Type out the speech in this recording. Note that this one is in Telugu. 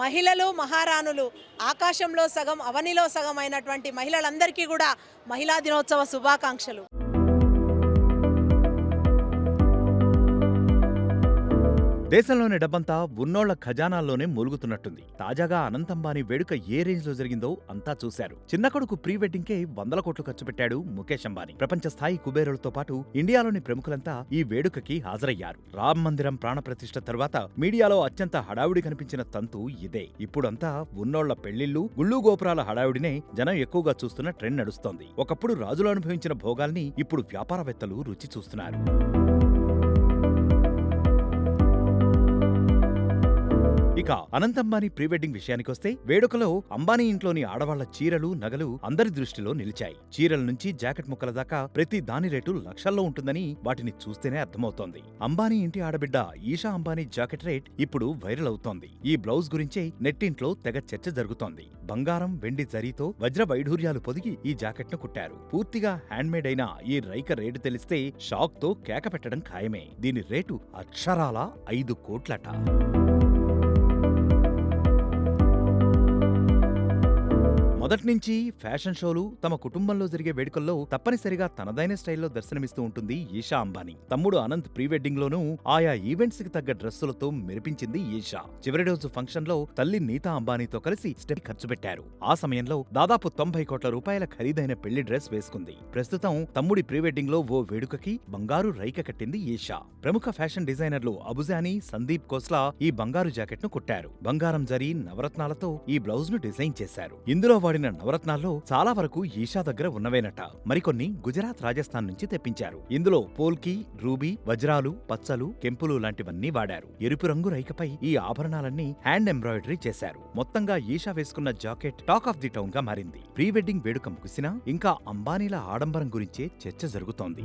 మహిళలు మహారాణులు ఆకాశంలో సగం అవనిలో సగం అయినటువంటి మహిళలందరికీ కూడా మహిళా దినోత్సవ శుభాకాంక్షలు. దేశంలోని డబ్బంతా ఉన్నోళ్ళ ఖజానాల్లోనే మూలుగుతున్నట్టుంది. తాజాగా అనంత్ అంబానీ వేడుక ఏ రేంజ్లో జరిగిందో అంతా చూశారు. చిన్న కొడుకు ప్రీ వెడ్డింగ్ కే వందల కోట్లు ఖర్చు పెట్టాడు ముఖేష్ అంబానీ. ప్రపంచ స్థాయి కుబేరులతో పాటు ఇండియాలోని ప్రముఖులంతా ఈ వేడుకకి హాజరయ్యారు. రామ్ మందిరం ప్రాణప్రతిష్ఠ తర్వాత మీడియాలో అత్యంత హడావుడి కనిపించిన తంతు ఇదే. ఇప్పుడంతా ఉన్నోళ్ళ పెళ్ళిళ్ళు గుళ్ళు గోపురాల హడావుడినే జనం ఎక్కువగా చూస్తున్న ట్రెండ్ నడుస్తోంది. ఒకప్పుడు రాజులు అనుభవించిన భోగాల్ని ఇప్పుడు వ్యాపారవేత్తలు రుచి చూస్తున్నారు. ఇక అనంత్ అంబానీ ప్రీ వెడ్డింగ్ విషయానికొస్తే వేడుకలో అంబానీ ఇంట్లోని ఆడవాళ్ళ చీరలు నగలు అందరి దృష్టిలో నిలిచాయి. చీరల నుంచి జాకెట్ ముక్కల దాకా ప్రతి దాని రేటు లక్షల్లో ఉంటుందని వాటిని చూస్తేనే అర్థమవుతోంది. అంబానీ ఇంటి ఆడబిడ్డ ఈషా అంబానీ జాకెట్ రేట్ ఇప్పుడు వైరల్ అవుతోంది. ఈ బ్లౌజ్ గురించే నెట్టింట్లో తెగ చర్చ జరుగుతోంది. బంగారం వెండి జరీతో వజ్ర వైఢూర్యాలు పొదిగి ఈ జాకెట్ను కుట్టారు. పూర్తిగా హ్యాండ్ మేడ్ అయిన ఈ రైక రేటు తెలిస్తే షాక్తో కేక పెట్టడం ఖాయమే. దీని రేటు అక్షరాల ఐదు కోట్లట. మొదట్నుంచి ఫ్యాషన్ షోలు తమ కుటుంబంలో జరిగే వేడుకల్లో తప్పనిసరిగా తనదైన స్టైల్లో దర్శనమిస్తూ ఉంటుంది ఈషా అంబానీ. తమ్ముడు అనంత్ ప్రీ వెడ్డింగ్ లోనూ ఆయా ఈవెంట్స్కి తగ్గ డ్రెస్సులతో మెరిపించింది ఈషా. చివరి రోజు ఫంక్షన్లో తల్లి నీతా అంబానీతో కలిసి స్టెప్ ఖర్చు పెట్టారు. ఆ సమయంలో దాదాపు తొంభై కోట్ల రూపాయల ఖరీదైన పెళ్ళి డ్రెస్ వేసుకుంది. ప్రస్తుతం తమ్ముడి ప్రీ వెడ్డింగ్లో ఓ వేడుకకి బంగారు రైక కట్టింది ఈషా. ప్రముఖ ఫ్యాషన్ డిజైనర్లు అబుజానీ సందీప్ కోస్లా ఈ బంగారు జాకెట్ను కుట్టారు. బంగారం జరి నవరత్నాలతో ఈ బ్లౌజ్ను డిజైన్ చేశారు. ఇందులో వాడిన నవరత్నాల్లో చాలా వరకు ఈషా దగ్గర ఉన్నవేనట. మరికొన్ని గుజరాత్ రాజస్థాన్ నుంచి తెప్పించారు. ఇందులో పోల్కి రూబీ వజ్రాలు పచ్చలు కెంపులు లాంటివన్నీ వాడారు. ఎరుపు రంగు రైకపై ఈ ఆభరణాలన్నీ హ్యాండ్ ఎంబ్రాయిడరీ చేశారు. మొత్తంగా ఈషా వేసుకున్న జాకెట్ టాక్ ఆఫ్ ది టౌన్గా మారింది. ప్రీ వెడ్డింగ్ వేడుక ముగిసినా ఇంకా అంబానీల ఆడంబరం గురించే చర్చ జరుగుతోంది.